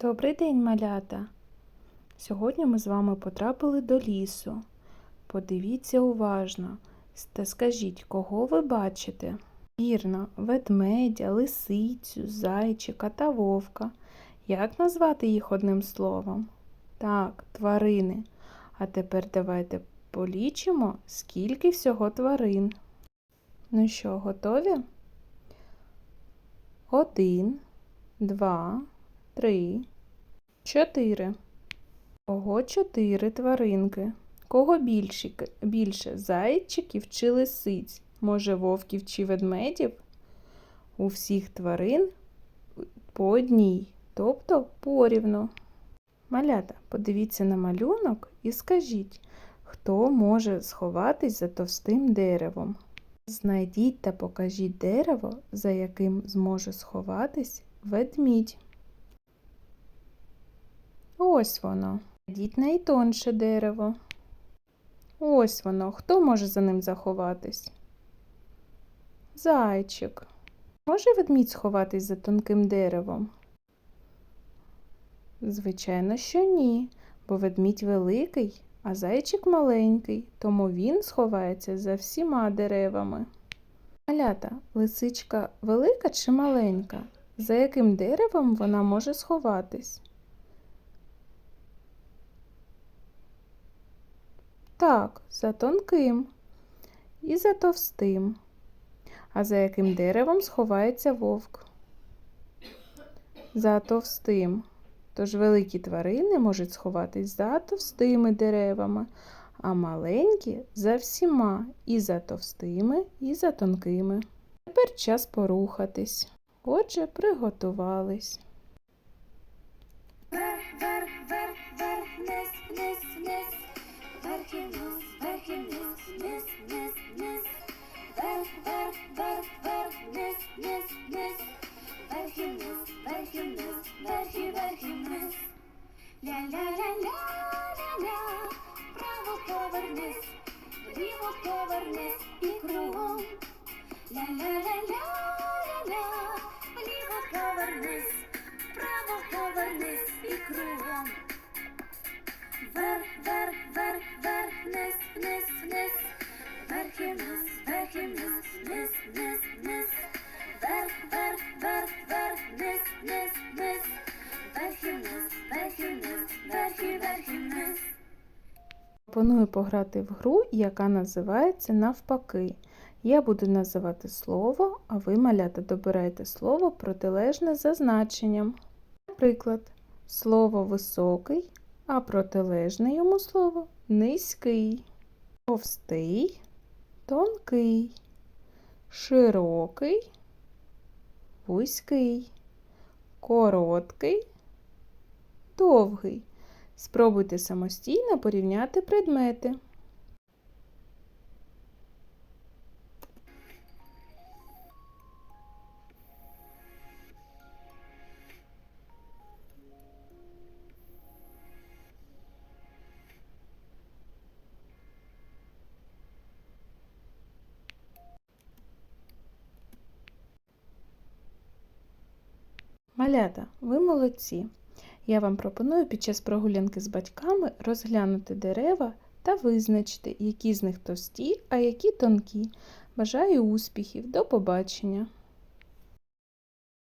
Добрий день, малята! Сьогодні ми з вами потрапили до лісу. Подивіться уважно та скажіть, кого ви бачите? Вірно, ведмедя, лисицю, зайчика та вовка. Як назвати їх одним словом? Так, тварини. А тепер давайте полічимо, скільки всього тварин. Ну що, готові? Один, два, три, чотири. Ого, чотири тваринки. Кого більше, більше зайчиків чи лисиць? Може, вовків чи ведмедів? У всіх тварин по одній, тобто порівну. Малята, подивіться на малюнок і скажіть, хто може сховатись за товстим деревом. Знайдіть та покажіть дерево, за яким зможе сховатись ведмідь. Ось воно. Знайдіть найтонше дерево. Ось воно. Хто може за ним заховатись? Зайчик. Може ведмідь сховатись за тонким деревом? Звичайно, що ні, бо ведмідь великий, а зайчик маленький, тому він сховається за всіма деревами. Малята, лисичка велика чи маленька? За яким деревом вона може сховатись? Так, за тонким і за товстим. А за яким деревом сховається вовк? За товстим. Тож великі тварини можуть сховатись за товстими деревами, а маленькі за всіма і за товстими, і за тонкими. Тепер час порухатись. Отже, приготувались. Вверх, вверх, вверх, вверх, вниз, вниз, вниз. Вверх і вниз, вверх і вниз, вниз, вниз, вниз. Вверх, вверх, вверх, вверх, вниз, вниз, вниз. Вверх і вниз, вверх і вниз, вверх і вверх і вниз. Ля-ля-ля-ля-ля-ля. Право повернись, вліво повернись і кругом. Ля-ля-ля-ля-ля-ля. Вліво повернись, вправо Пропоную пограти в гру, яка називається навпаки. Я буду називати слово, а ви, малята, добирайте слово протилежне за значенням. Наприклад, слово високий, а протилежне йому слово низький, товстий, тонкий, широкий, вузький, короткий, довгий. Спробуйте самостійно порівняти предмети. Малята, ви молодці. Я вам пропоную під час прогулянки з батьками розглянути дерева та визначити, які з них товсті, а які тонкі. Бажаю успіхів! До побачення!